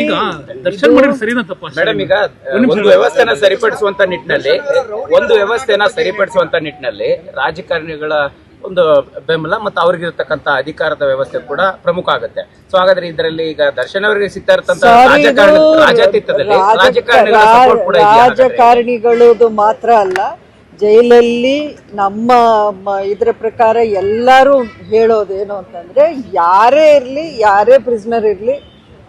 ಈಗ ದರ್ಶನ್ ಮಾಡಿದ್ರೆ ಸರಿನಾ ತಪ್ಪ ಮೇಡಮ್ ಈಗ ಒಂದು ವ್ಯವಸ್ಥೆನ ಸರಿಪಡಿಸುವಂತ ನಿಟ್ಟಿನಲ್ಲಿ ಒಂದು ವ್ಯವಸ್ಥೆನ ಸರಿಪಡಿಸುವಂತ ನಿಟ್ಟಿನಲ್ಲಿ ರಾಜಕಾರಣಿಗಳ ಒಂದು ಬೆಂಬಲ ಮತ್ತು ಅವ್ರಿಗಿರ್ತಕ್ಕಂಥ ಅಧಿಕಾರದ ವ್ಯವಸ್ಥೆ ಕೂಡ ಪ್ರಮುಖ ಆಗುತ್ತೆ. ಸೊ ಹಾಗಾದ್ರೆ ಇದರಲ್ಲಿ ಈಗ ದರ್ಶನ್ ಅವರಿಗೆ ಸಿಗ್ತಾ ಇರ್ತಂತ ರಾಜಕಾರಣಿಗಳ ಸಪೋರ್ಟ್ ಕೂಡ ಇದೆಯಾ ರಾಜಕಾರಣಿಗಳದು ಮಾತ್ರ ಅಲ್ಲ ಜೈಲಲ್ಲಿ ನಮ್ಮ ಇದರ ಇದ್ರ ಪ್ರಕಾರ ಎಲ್ಲರೂ ಹೇಳೋದೇನು ಅಂತಂದ್ರೆ ಯಾರೇ ಇರಲಿ ಯಾರೇ ಪ್ರಿಸ್ನರ್ ಇರಲಿ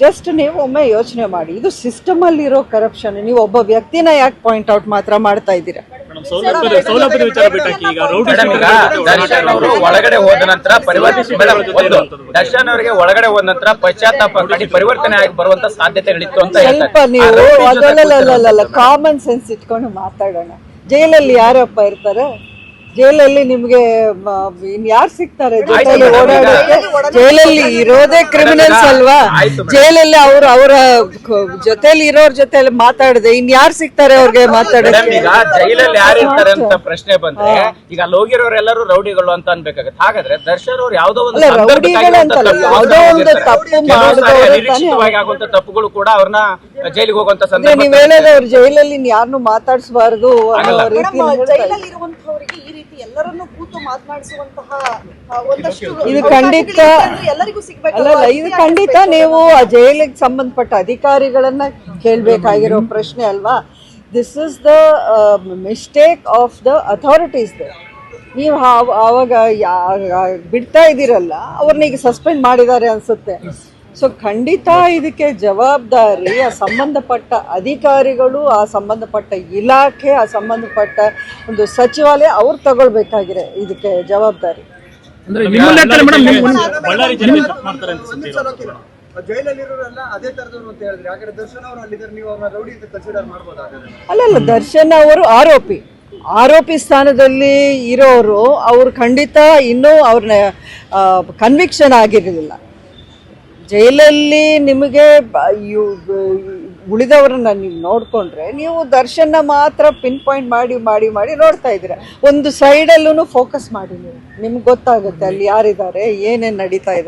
ಜಸ್ಟ್ ನೀವು ಒಮ್ಮೆ ಯೋಚನೆ ಮಾಡಿ. ಇದು ಸಿಸ್ಟಮ್ ಅಲ್ಲಿರೋ ಕರಪ್ಷನ್ ನೀವು ಒಬ್ಬ ವ್ಯಕ್ತಿನ ಯಾಕೆ ಪಾಯಿಂಟ್ ಔಟ್ ಮಾತ್ರ ಮಾಡ್ತಾ ಇದ್ದೀರಾ? ಒಳಗಡೆ ಹೋದ ನಂತರ ದರ್ಶನ್ ಅವರಿಗೆ ಒಳಗಡೆ ಹೋದ ನಂತರ ಪಶ್ಚಾತ್ತಾಪ ಪರಿವರ್ತನೆ ಆಗಿ ಬರುವಂತ ಸಾಧ್ಯತೆಗಳಿತ್ತು ಅಂತ ಹೇಳ್ತಾರೆ. ಸ್ವಲ್ಪ ನೀವು ಕಾಮನ್ ಸೆನ್ಸ್ ಇಟ್ಕೊಂಡು ಮಾತಾಡೋಣ. ಜೈಲಲ್ಲಿ ಯಾರಪ್ಪ ಇರ್ತಾರೆ? ಜೈಲಲ್ಲಿ ನಿಮ್ಗೆ ಇನ್ ಯಾರು ಸಿಗ್ತಾರೆ ಜೈಲಲ್ಲಿ ಓಡಾಡೋಕೆ? ಜೈಲಲ್ಲಿ ಇರೋದೇ ಕ್ರಿಮಿನಲ್ಸ್ ಅಲ್ವಾ. ಜೈಲಲ್ಲಿ ಅವ್ರು ಅವರ ಜೊತೆಲಿ ಇರೋರ್ ಜೊತೆಲಿ ಮಾತಾಡದೆ ಇನ್ ಯಾರು ಸಿಗ್ತಾರೆ ಅವ್ರಿಗೆ ಮಾತಾಡೋದು ಮಾತಾಡೋಕೆ ಈಗ ಜೈಲಲ್ಲಿ ಯಾರು ಇರ್ತಾರೆ ಅಂತ ಪ್ರಶ್ನೆ ಬಂದ್ರೆ ಈಗ ಅಲ್ಲಿ ಹೋಗಿರೋರೆಲ್ಲರೂ ರೌಡಿಗಳು ಅಂತ ಅನ್ಬೇಕಾಗತ್ತೆ. ಹಾಗಾದ್ರೆ ದರ್ಶನ್ ಅವ್ರು ಯಾವ್ದೋ ಒಂದು ಅಲ್ಲ, ಸಂದರ್ಭಕ್ಕಾಗಿ ರೌಡಿಗಳು ಒಂದು ತಪ್ಪು ಯಾವ್ದೋ ಒಂದು ತಪ್ಪು ಮಾಡಿದವರು ಆಗುವಂತ ತಪ್ಪುಗಳು ಕೂಡ ಅವ್ರನ್ನ ಜೈಲಿಗೆ ಹೋಗುವಂತ ಸಂದರ್ಭ ನೀವ್ ಹೇಳೋದು ಅವ್ರ ಜೈಲಲ್ಲಿ ಯಾರನ್ನು ಮಾತಾಡಿಸಬಾರ್ದು ಅನ್ನೋ ಆಗಲ್ಲ. ರೀತಿ ಜೈಲಲ್ಲಿ ಇರುವಂತವರಿಗೆ ಈ ರೀತಿ ಎಲ್ಲರನ್ನೂ ಕೂತು ಮಾತನಾಡಿಸುವಂತಹ ಇದು ಖಂಡಿತ ಎಲ್ಲರಿಗೂ ಸಿಗ್ಬೇಕು. ಇದು ಖಂಡಿತ ನೀವು ಆ ಜೈಲಿಗೆ ಸಂಬಂಧಪಟ್ಟ ಅಧಿಕಾರಿಗಳನ್ನ ಕೇಳಬೇಕಾಗಿರೋ ಪ್ರಶ್ನೆ ಅಲ್ವಾ? This is the mistake of the authorities ನೀವು ಆವಾಗ ಯಾ- ಬಿಡ್ತಾ ಇದ್ದೀರಲ್ಲ ಅವ್ರನ್ನ ಈಗ ಸಸ್ಪೆಂಡ್ ಮಾಡಿದ್ದಾರೆ ಅನ್ಸುತ್ತೆ. ಸೊ ಖಂಡಿತ ಇದಕ್ಕೆ ಜವಾಬ್ದಾರಿ ಆ ಸಂಬಂಧಪಟ್ಟ ಅಧಿಕಾರಿಗಳು ಆ ಸಂಬಂಧಪಟ್ಟ ಇಲಾಖೆ ಆ ಸಂಬಂಧಪಟ್ಟ ಒಂದು ಸಚಿವಾಲಯ ಅವ್ರು ತಗೊಳ್ಬೇಕಾಗಿದೆ ಇದಕ್ಕೆ ಜವಾಬ್ದಾರಿ. ಅಂದ್ರೆ ನಿಮ್ಮ ಲೆಕ್ಕ ಮೇಡಮ್ ನಿಮ್ಮ ಬಳ್ಳಾರಿ ಜನ ಮಾಡ್ತಾರೆ ಅಂತ ಸುದ್ದಿ ಇರೋದು. ಜೈಲಲ್ಲಿರೋರೆಲ್ಲ ಅದೇ ತರದವ್ರು ಅಂತ ಹೇಳಿದ್ರೆ ಹಾಗಾದ್ರೆ ದರ್ಶನ್ ಅವರು ಅಲ್ಲಿದ್ದಾರೆ ನೀವು ಅವ್ರನ್ನ ರೌಡಿ ಅಂತ ಕನ್ಸಿಡರ್ ಮಾಡ್ಬೋದು ಹಾಗಾದ್ರೆ? ಅಲ್ಲಲ್ಲ ದರ್ಶನ್ ಅವರು ಆರೋಪಿ. ಆರೋಪಿ ಸ್ಥಾನದಲ್ಲಿ ಇರೋರು ಅವ್ರು ಖಂಡಿತ ಇನ್ನೂ ಅವ್ರನ್ನ ಕನ್ವಿಕ್ಷನ್ ಆಗಿರಲಿಲ್ಲ. ಜೈಲಲ್ಲಿ ನಿಮಗೆ ಉಳಿದವರನ್ನ ನೀವು ನೋಡಿಕೊಂಡ್ರೆ ನೀವು ದರ್ಶನ ಮಾತ್ರ ಪಿನ್ ಪಾಯಿಂಟ್ ಮಾಡಿ ಮಾಡಿ ಮಾಡಿ ನೋಡ್ತಾ ಇದ್ದೀರಾ. ಒಂದು ಸೈಡಲ್ಲೂ ಫೋಕಸ್ ಮಾಡಿ ನೀವು. ನಿಮ್ಗೆ ಗೊತ್ತಾಗುತ್ತೆ ಅಲ್ಲಿ ಯಾರಿದ್ದಾರೆ, ಏನೇನು ನಡೀತಾ ಇದೆ.